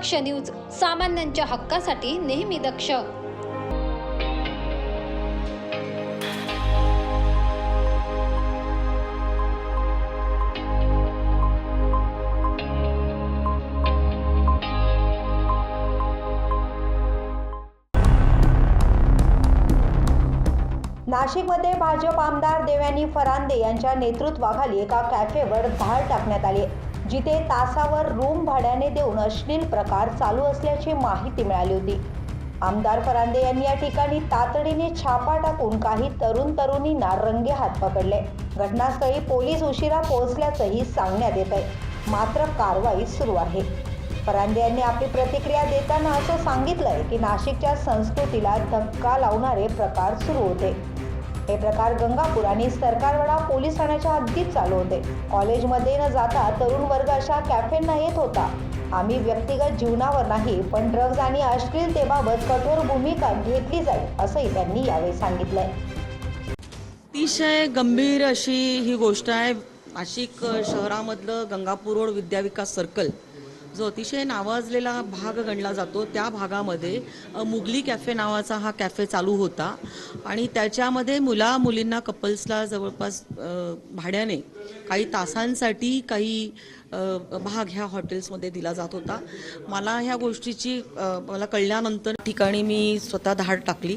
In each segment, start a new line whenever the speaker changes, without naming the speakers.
दक्ष news सामान्यांच्या हक्कासाठी नेहमी दक्ष.
नाशिकमध्ये भाजप आमदार देवयानी फरांदे यांच्या नेतृत्वाखाली एका कॅफेवर धाड टाकण्यात आली. जिथे तासावर रूम भाड्याने देऊन अश्लील प्रकार चालू असल्याची माहिती मिळाली होती. आमदार फरांदे यांनी या ठिकाणी तातडीने छापा टाकून काही तरुण तरुणींना रंगे हात पकडले. घटनास्थळी पोलीस उशिरा पोहोचल्याचंही सांगण्यात येत आहे. मात्र कारवाई सुरू आहे. फरांदे यांनी आपली प्रतिक्रिया देताना असं सांगितलंय की नाशिकच्या संस्कृतीला धक्का लावणारे प्रकार सुरू होते. हे प्रकार गंगापूर आणि सरकारवाडा पोलीस ठाण्याच्या हद्दीत चालू होते. कॉलेजमध्ये न जाता तरुण वर्ग अशा कॅफेंना येत होता. आम्ही व्यक्तिगत जीवनावर नाही पण ड्रग्ज आणि अश्लीलतेबाबत कठोर भूमिका घेतली जाईल असंही त्यांनी यावेळी सांगितलंय.
अतिशय गंभीर अशी ही गोष्ट आहे. नाशिक शहरामधलं गंगापूर रोड विद्याविकास सर्कल जो अतिशय नावाजलेला भाग गणला जातो त्या भागामध्ये मुगली कॅफे नावाचा हा कॅफे चालू होता. आणि त्याच्यामध्ये मुला मुलींना कपल्सला जवळपास भाड्याने काही तासांसाठी काही भाग ह्या हॉटेल्समध्ये दिला जात होता. मला ह्या गोष्टीची मला कळल्यानंतर ठिकाणी मी स्वतः धाड टाकली.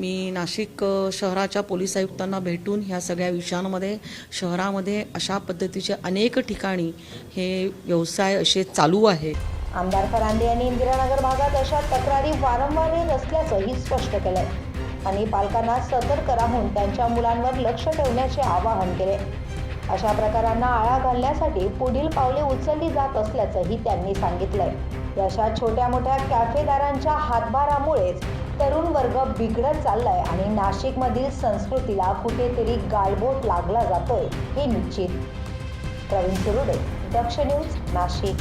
मी नाशिक शहराच्या पोलीस आयुक्तांना भेटून ह्या सगळ्या विषयांमध्ये शहरामध्ये अशा पद्धतीचे अनेक ठिकाणी हे व्यवसाय असे चालू आहेत.
आमदार फरांदे यांनी इंदिरानगर भागात अशा तक्रारी वारंवार येत असल्याचंही स्पष्ट केलंय. आणि पालकांना सतर्क राहून त्यांच्या मुलांवर लक्ष ठेवण्याचे आवाहन केले. अशा प्रकारांना आळा घालण्यासाठी पुढील पावले उचलली जात असल्याचंही त्यांनी सांगितलंय. अशा छोट्या मोठ्या कॅफेदारांच्या हातभारामुळेच तरुण वर्ग बिघडत चाललाय आणि नाशिकमधील संस्कृतीला कुठेतरी गालबोट लागला जातोय हे निश्चित. प्रवीण सुरुडे दक्ष न्यूज नाशिक.